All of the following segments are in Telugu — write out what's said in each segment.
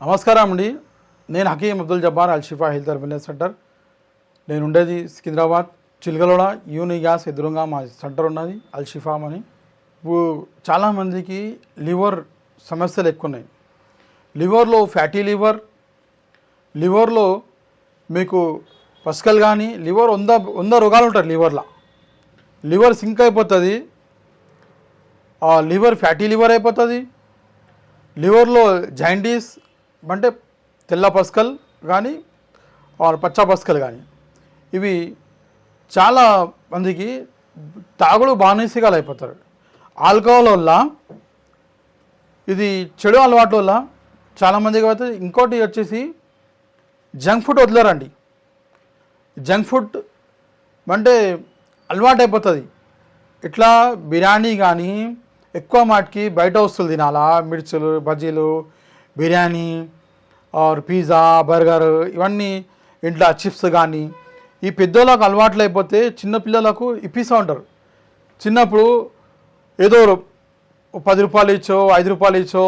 నమస్కారం అండి. నేను Hakeem Abdul Jabbar Alshifa health wellness centre. నేను ఉండేది సికింద్రాబాద్ చిల్గలోడ యూని గ్యాస్ ఎదురుగా మా సెంటర్ ఉన్నది అల్షిఫామ్ అని. ఇప్పుడు చాలామందికి లివర్ సమస్యలు ఎక్కువ ఉన్నాయి లివర్లో ఫ్యాటీ లివర్ లివర్లో మీకు పసుకలు కానీ లివర్ వంద వంద రోగాలు ఉంటారు లివర్లో. లివర్ సింక్ అయిపోతుంది ఆ లివర్ ఫ్యాటీ లివర్ అయిపోతుంది లివర్లో జాయింటీస్ అంటే తెల్ల పసుకలు కానీ ఆర్ పచ్చ పసుకలు కానీ ఇవి చాలా మందికి తాగుడు బానిసగాలు అయిపోతారు. ఆల్కహాల్ వల్ల ఇది చెడు అలవాటు వల్ల చాలామందికి అయితే ఇంకోటి వచ్చేసి జంక్ ఫుడ్ వదిలేరండి. జంక్ ఫుడ్ అంటే అలవాటు అయిపోతుంది. ఇట్లా బిర్యానీ కానీ ఎక్కువ మాటికి బయట వస్తువులు తినాలా? మిర్చులు బజ్జీలు బిర్యానీ ఆర్ పిజ్జా బర్గర్ ఇవన్నీ ఇంట్లో చిప్స్ కానీ ఈ పెద్దోళ్ళకు అలవాట్లు అయిపోతే చిన్న పిల్లలకు ఇప్పిస్తూ ఉంటారు. చిన్నప్పుడు ఏదో పది రూపాయలు ఇచ్చో ఐదు రూపాయలు ఇచ్చో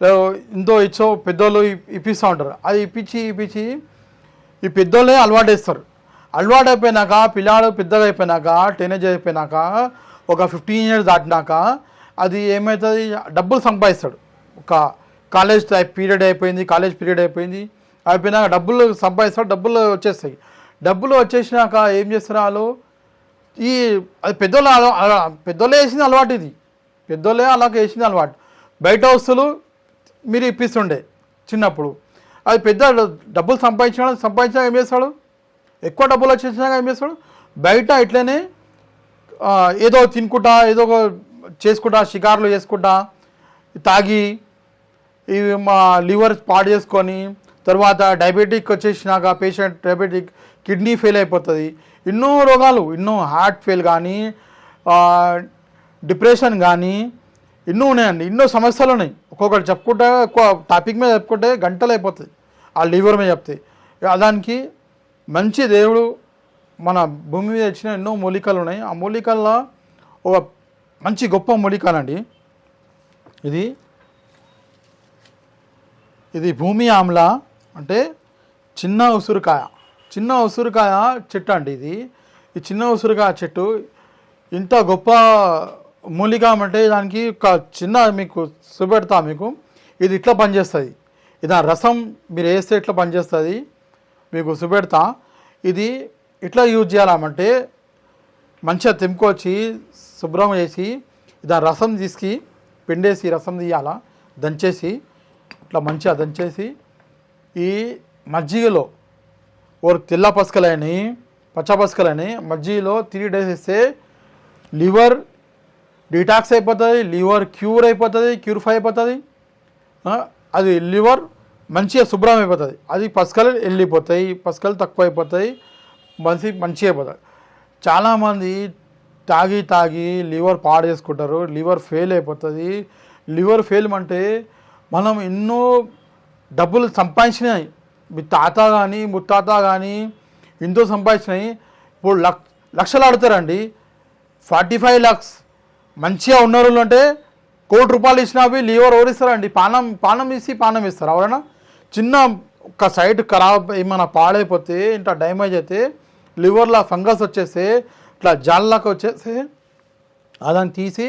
ఎంతో ఇంతో ఇచ్చో పెద్దోళ్ళు ఇప్పిస్తూ ఉంటారు. అది ఇప్పించి ఇప్పించి ఈ పెద్దోళ్ళే అలవాటు వేస్తారు అలవాటు అయిపోయినాక పిల్లాడు పెద్దగా అయిపోయినాక టీనేజ్ అయిపోయినాక ఒక ఫిఫ్టీన్ ఇయర్స్ దాటినాక అది ఏమవుతుంది డబ్బులు సంపాదిస్తాడు. ఒక కాలేజ్ టైప్ పీరియడ్ అయిపోయింది కాలేజ్ పీరియడ్ అయిపోయింది. అయిపోయినాక డబ్బులు సంపాదిస్తాడు డబ్బులు వచ్చేస్తాయి. డబ్బులు వచ్చేసినాక ఏం చేస్తారు వాళ్ళు? ఈ అది పెద్దోళ్ళు పెద్దోళ్ళే వేసింది అలవాటు ఇది. పెద్దోళ్ళే అలాగే వేసింది అలవాటు. బయట వస్తువులు మీరు ఇప్పిస్తుండే చిన్నప్పుడు. అది పెద్ద డబ్బులు సంపాదించిన సంపాదించినాక ఏం చేస్తాడు ఎక్కువ డబ్బులు వచ్చేసినాక ఏం చేస్తాడు బయట ఇట్లనే ఏదో తినుకుంటా ఏదో ఒక చేసుకుంటా షికార్లు చేసుకుంటా తాగి ఇవి మా లివర్ పాడు చేసుకొని తర్వాత డయాబెటిక్ వచ్చేసినాక పేషెంట్ డయాబెటిక్ కిడ్నీ ఫెయిల్ అయిపోతుంది. ఎన్నో రోగాలు ఎన్నో హార్ట్ ఫెయిల్ కానీ డిప్రెషన్ కానీ ఎన్నో ఉన్నాయండి. ఎన్నో సమస్యలు ఉన్నాయి. ఒక్కొక్కటి చెప్పుకుంటే ఎక్కువ టాపిక్ మీద చెప్పుకుంటే గంటలు అయిపోతుంది. ఆ లివర్ మీద చెప్తే. దానికి మంచి దేవుడు మన భూమి మీద ఇచ్చిన ఎన్నో మూలికలు ఉన్నాయి. ఆ మూలికల్లో ఒక మంచి గొప్ప మూలికలండి ఇది ఇది భూమి ఆమ్ల అంటే చిన్న ఉసురుకాయ. చిన్న ఉసురుకాయ చెట్టు అండి ఇది. ఈ చిన్న ఉసురుకాయ చెట్టు ఇంత గొప్ప మూలిక అంటే దానికి ఒక చిన్న మీకు చూపెడతా మీకు. ఇది ఇట్లా పనిచేస్తుంది. ఇది ఆ రసం మీరు వేస్తే ఇట్లా పనిచేస్తుంది. మీకు చూపెడతా. ఇది ఇట్లా యూజ్ చేయాలంటే మంచిగా తెంపుకొచ్చి శుభ్రం చేసి దాని రసం తీసుకు పిండేసి రసం తీయాలా దంచేసి ఇట్లా మంచిగా దంచేసి ఈ మజ్జిగలో ఓ తెల్ల పసుకలని పచ్చ పసుకలని మజ్జిగలో త్రీ డేస్ వేస్తే లివర్ డిటాక్స్ అయిపోతుంది లివర్ క్యూర్ అయిపోతుంది క్యూరిఫై అయిపోతుంది. అది లివర్ మంచిగా శుభ్రం అయిపోతుంది. అది పసుకలు వెళ్ళిపోతాయి పసుకలు తక్కువ అయిపోతాయి మనిషి మంచిగా అయిపోతుంది చాలామంది తాగి తాగి లివర్ పాడు చేసుకుంటారు లివర్ ఫెయిల్ అయిపోతుంది. లివర్ ఫెయిల్ అంటే మనం ఎన్నో డబ్బులు సంపాదించినాయి. మీ తాత కానీ ముత్తాత కానీ ఎంతో సంపాదించినాయి. ఇప్పుడు లక్ లక్షలు ఆడతారండి ఫార్టీ ఫైవ్ ల్యాక్స్ మంచిగా ఉన్న అంటే కోటి రూపాయలు ఇచ్చినా అవి లీవర్ ఓడిస్తారండి. పానం పానం ఇసి పానం ఇస్తారు. ఎవరైనా చిన్న ఒక సైడ్ ఖరాబ్ ఏమైనా పాడైపోతే ఇంత డ్యామేజ్ అయితే లివర్లో ఫంగస్ వచ్చేస్తే ఇట్లా జాలకు వచ్చేస్తే అదని తీసి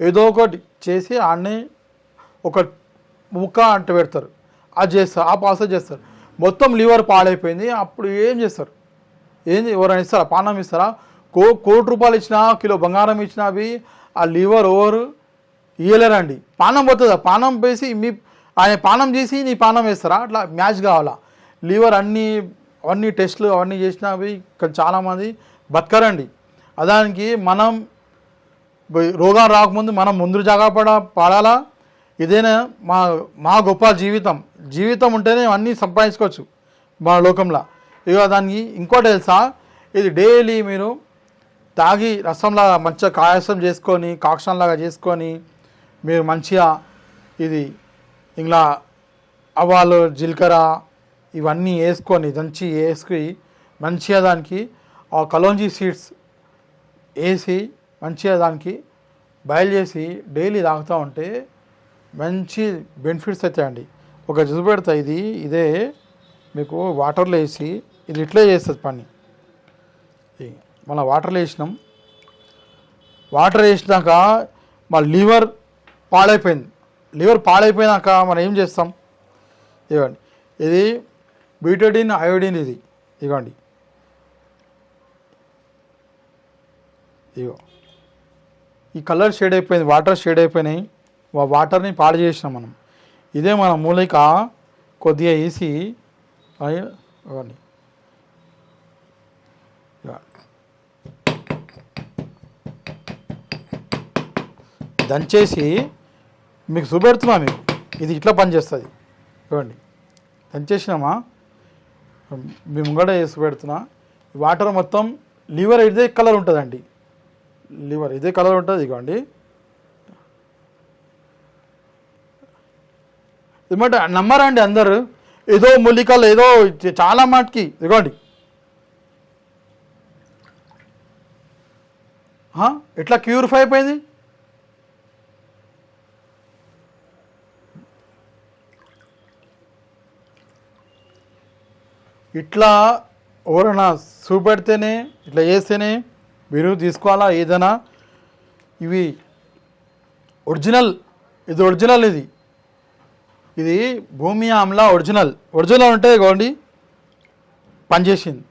ఏదో ఒకటి చేసి ఆడనే ఒక ముక్క అంట పెడతారు. అది చేస్తారు ఆ పాస చేస్తారు. మొత్తం లివర్ పాడైపోయింది అప్పుడు ఏం చేస్తారు? ఏంది ఎవరైనా ఇస్తారా? పానం ఇస్తారా? కో కోటి రూపాయలు ఇచ్చినా కిలో బంగారం ఇచ్చినా అవి ఆ లివర్ ఓవర్ ఇయ్యలేరండి. పానం పోతుందా? పానం వేసి మీ ఆయన పానం చేసి నీ పానం వేస్తారా? అట్లా మ్యాచ్ కావాలా? లివర్ అన్నీ అవన్నీ టెస్ట్లు అవన్నీ చేసినా అవి చాలామంది బతకరండి. అదానికి మనం రోగం రోగాలు రాకముందు మనం ముందు జాగ్రత్త పడాలా? ఇదేనా? మా మా గొప్ప జీవితం. జీవితం ఉంటేనే అన్నీ సంపాదించుకోవచ్చు మా లోకంలో. ఇక దానికి ఇంకోటి తెలుసా? ఇది డైలీ మీరు తాగి రసంలాగా మంచిగా కాయసం చేసుకొని కాక్షంలాగా చేసుకొని మీరు మంచిగా ఇది ఇలా అవాలు జీలకర్ర ఇవన్నీ వేసుకొని దంచి వేసుకుని మంచిగా దానికి ఆ కలోంజీ సీడ్స్ వేసి మంచిగా దానికి బయలు చేసి డైలీ తాగుతూ ఉంటే మంచి బెనిఫిట్స్ అవుతాయండి ఒక జ్యూస్ పెడతా ఇది ఇదే మీకు వాటర్లో వేసి ఇది ఇట్లే చేస్తుంది పని. మన మళ్ళీ వాటర్లో వేసినాం. వాటర్ వేసినాక మా లివర్ పాడైపోయింది. లివర్ పాడైపోయినాక మనం ఏం చేస్తాం? ఇవ్వండి. ఇది బీటడిన్ అయోడిన్ ఇది. ఇవ్వండి. ఇగో. ఈ కలర్ షేడ్ అయిపోయింది వాటర్ షేడ్ అయిపోయినాయి. వాటర్ని పాడు చేసినాం మనం. ఇదే మన మూలిక కొద్దిగా వేసి ఇవ్వండి. దంచేసి మీకు చూపెడుతున్నా మీకు. ఇది ఇట్లా పనిచేస్తుంది. ఇవ్వండి. దంచేసినామా? మీ ముంగడ వేసి పెడుతున్నా వాటర్ మొత్తం లివర్ ఇదే కలర్ ఉంటుందండి. లివర్ ఇదే కలర్ ఉంటుంది ఇవ్వండి ఏమంటే నమ్మరా అండి అందరు. ఏదో మూలికలు ఏదో చాలా మాటకి. ఇదిగోండి. ఎట్లా క్యూరిఫై అయిపోయింది? ఇట్లా ఎవరైనా చూపెడితేనే ఇట్లా చేస్తేనే మీరు తీసుకోవాలా ఏదైనా? ఇవి ఒరిజినల్ ఇది ఒరిజినల్ ఇది. ఇది భూమి ఆమ్లా ఒరిజినల్. ఒరిజినల్ అంటే ఇగోండి పనిచేసింది.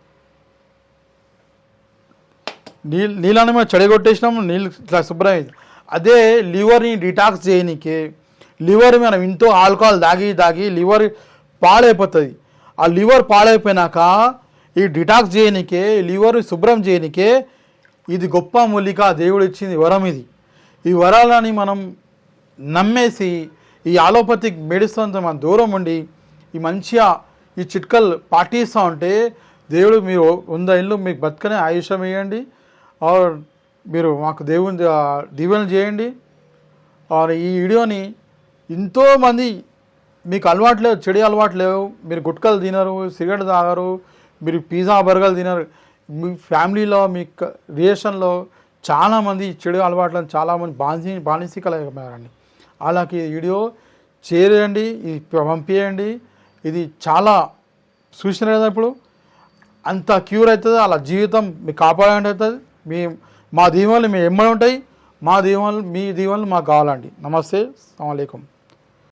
నీళ్ళు నీళ్ళని మేము చెడగొట్టేసినాం నీళ్ళు ఇట్లా అయింది. అదే లివర్ని డిటాక్స్ చేయనీకి లివర్ మనం ఇంతో ఆల్కహాల్ దాగి దాగి లివర్ పాడైపోతుంది. ఆ లివర్ పాడైపోయినాక ఈ డిటాక్స్ చేయనీకే లివర్ శుభ్రం చేయనీకే ఇది గొప్ప మూలిక దేవుడు ఇచ్చింది వరం ఇది. ఈ వరాలని మనం నమ్మేసి ఈ ఆలోపతిక్ మెడిసిన్తో మనం దూరం ఉండి ఈ మంచిగా ఈ చిట్కలు పాటిస్తూ ఉంటే దేవుడు మీరు వంద ఇళ్ళు మీకు బతుకనే ఆయుష్యం ఇవ్వండి ఆర్ మీరు మాకు దేవుని దీవెనలు చేయండి. ఆర్ ఈ వీడియోని ఎంతోమంది మీకు అలవాటు లేవు చెడు అలవాటు లేవు. మీరు గుట్కలు తినరు సిగరెట్ తాగరు మీరు పిజ్జా బర్గర్లు తినరు. మీ ఫ్యామిలీలో మీ రిలేషన్లో చాలామంది చెడు అలవాట్లను చాలామంది బానిసి బానిసికలైపోయారండి వాళ్ళకి ఈ వీడియో చేయండి ఇది పంపించండి ఇది చాలా చూసినారు కదా ఇప్పుడు? అంత క్యూర్ అవుతుంది అలా జీవితం మీకు కాపాడండి అవుతుంది. మీ మా దీవెనలు మీ ఎమ్మడి ఉంటాయి మా దీవెనలు మీ దీవెనలు మాకు కావాలండి. నమస్తే అస్సలాము